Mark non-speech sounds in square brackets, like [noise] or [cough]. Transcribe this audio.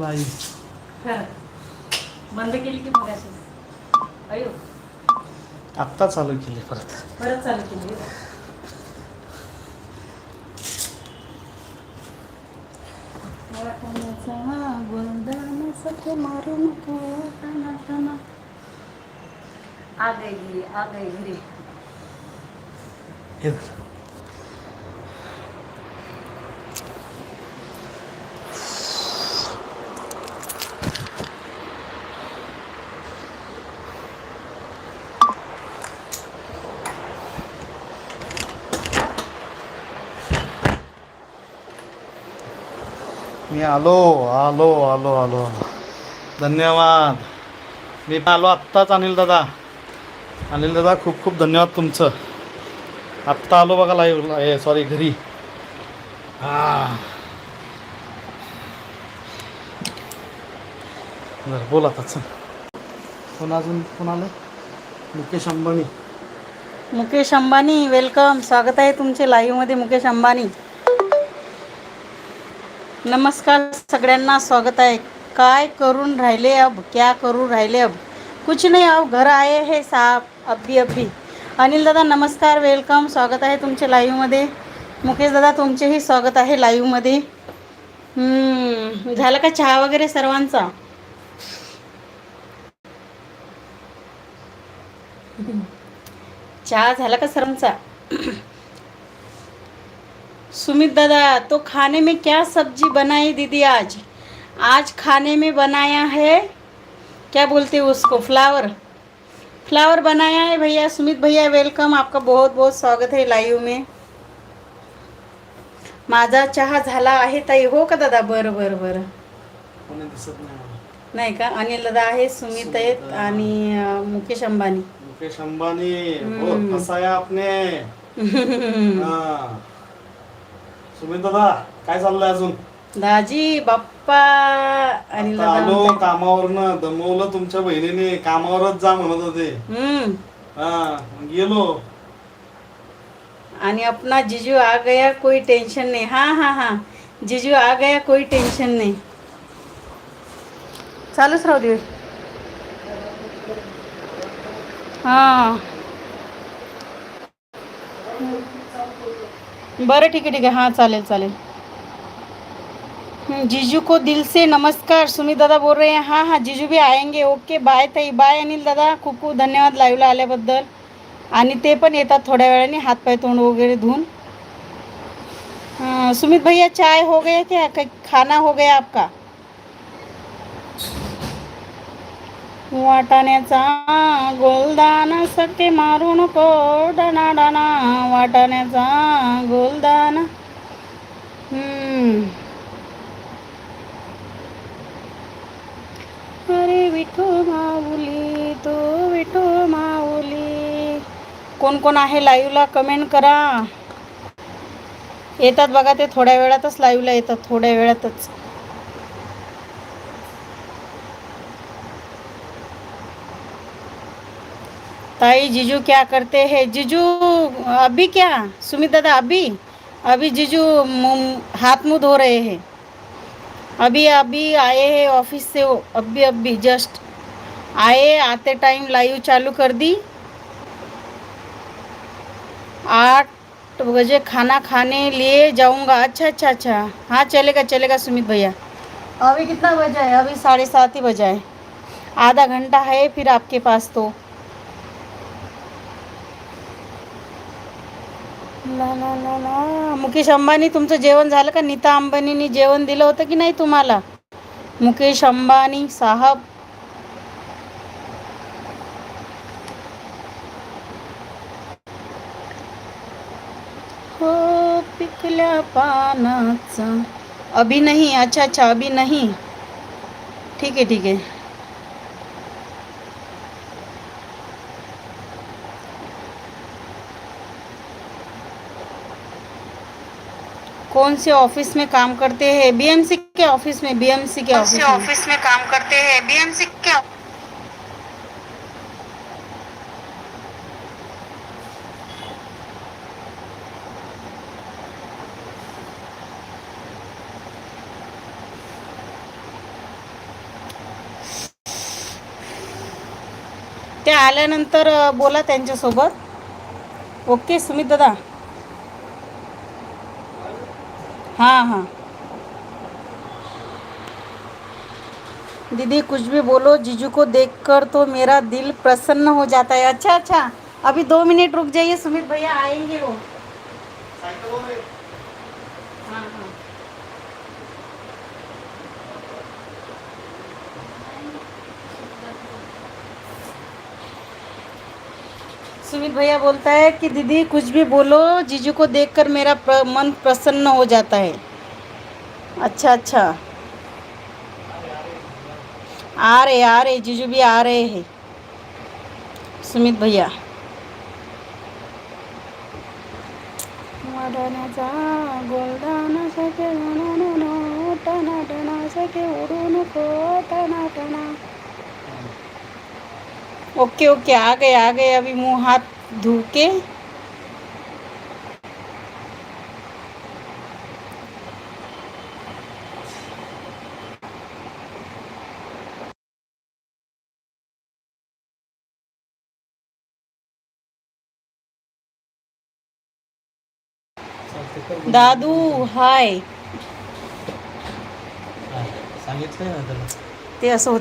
Live. बंद केली की मग अयो. आत्ता चालू केली परत. परत चालू केली आ गई घरी आ गई घरी. मी आलो आलो आलो आलो. धन्यवाद. मी पण आलो आत्ताच अनिल दादा. अनिल दादा खूप खूप धन्यवाद तुमचं. आत्ता आलो बघा लाईव्ह हे सॉरी घरी. हां. बरं बोला आता कोण अजून कोण आलं मुकेश अंबानी. मुकेश अंबानी वेलकम स्वागत आहे तुमचे लाईव्हमध्ये मुकेश अंबानी. नमस्कार सगळ्यांना स्वागत आहे. काय करून राहिले अब? क्या करून राहिले अब? कुछ नाही अब घर आहे हे साप अब्बी अब्बी अनिल दादा नमस्कार वेलकम स्वागत आहे तुमच्या लाईव्हमध्ये मुकेश दादा तुमचेही स्वागत आहे लाईव्हमध्ये झालं का चहा वगैरे सर्वांचा? चहा झाला का सर्वांचा? सुमित दादा तो खाने में क्या सब्जी बनाई दीदी आज? आज खाने में बनाया है क्या बोलते हैं उसको फ्लावर? फ्लावर बनाया है भैया सुमित भैया वेलकम आपका बहुत बहुत स्वागत है लाईव्ह में। माझा चहा झाला आहे ताई हो का दादा? बरं बरं बरं. नाही का? अनिल दादा आहे सुमित आहेत आणि अं, मुकेश अंबानी. मुकेश अंबानी. हम्म. बहुत फसाया आपने. [laughs] हा. सुमित दादा काय चाललंय अजून? दाजी बाप्पा अनिल आता आलो. कामावरनं. दमवलं तुमच्या बहिणीने. कामावरच जा म्हणत होते. हम्म. हा मग गेलो. आणि अपना जीजू आ गया कोई टेंशन नहीं. हाँ हाँ हाँ. जीजू आ गया कोई टेंशन नहीं. चालूच राहू दे. हां. बरं ठीक आहे ठीक आहे. हां चालेल चालेल. जिजू जीजू को दिल से नमस्कार. सुमित दादा बोल रहे हैं. हां हां जीजू भी आएंगे. ओके बाय ताई. बाय अनिल दादा. खूप खूप धन्यवाद लाईव्हला आल्याबद्दल. आणि ते पण येतात थोड्या वेळाने हातपाय तोंड वगैरे धुवून सुमित भैया चाय हो गया क्या? खाना हो गया आपका? वाटाण्याचा गोलदान सके मारून नको डणा वाटाण्याचा गोलदाना. अरे विठो माऊली तो विठो माऊली. कोण कोण आहे लाईव्हला कमेंट करा. येतात बघा ते थोड्या वेळातच लाईव्हला येतात थोड्या वेळातच. ताई, जीजू क्या करते हैं? जीजू, अभी क्या? सुमित दादा, अभी? अभी जीजू हाथ मुँह धो रहे हैं। अभी अभी आए हैं ऑफ़िस से अभी अभी, जस्ट आए, आते टाइम लाइव चालू कर दी। आठ बजे खाना खाने लिए जाऊँगा। अच्छा अच्छा अच्छा। हाँ चलेगा चलेगा सुमित भैया। अभी कितना बजा है? अभी साढ़े सात ही बजा है। आधा घंटा है फिर आपके पास तो। ना ना ना ना. मुकेश अंबानी तुमचं जेवण झालं का? नीता अंबानीनी जेवण दिलं होतं की नाही तुम्हाला? मुकेश अंबानी साहब. हो पिकल्या पानाचा. अभी नाही अच्छा अच्छा अभी नाही. ठीक आहे ठीक आहे. कौन से ऑफ़िस में काम करते हैं? बीएमसी के ऑफ़िस में बीएमसी के ऑफ़िस में? ऑफ़िस में काम करते हैं? बीएमसी के ते आल्यानंतर बोला त्यांच्यासोबत. ओके सुमित दादा. हाँ हाँ। दीदी कुछ भी बोलो जीजू को देखकर तो मेरा दिल प्रसन्न हो जाता है। अच्छा अच्छा अभी दो मिनट रुक जाइए सुमित भैया आएँगे वो। हाँ हाँ। सुमित भैया बोलता है कि दीदी कुछ भी बोलो जीजू को देखकर मेरा प्र, मन प्रसन्न हो जाता है। अच्छा अच्छा। आ रहे आ रहे जीजू भी आ रहे हैं। सुमित भैया। ओके ओके आ गए आ गए अभी मुँह हाथ धो के दादू हाय। ते असं होतं.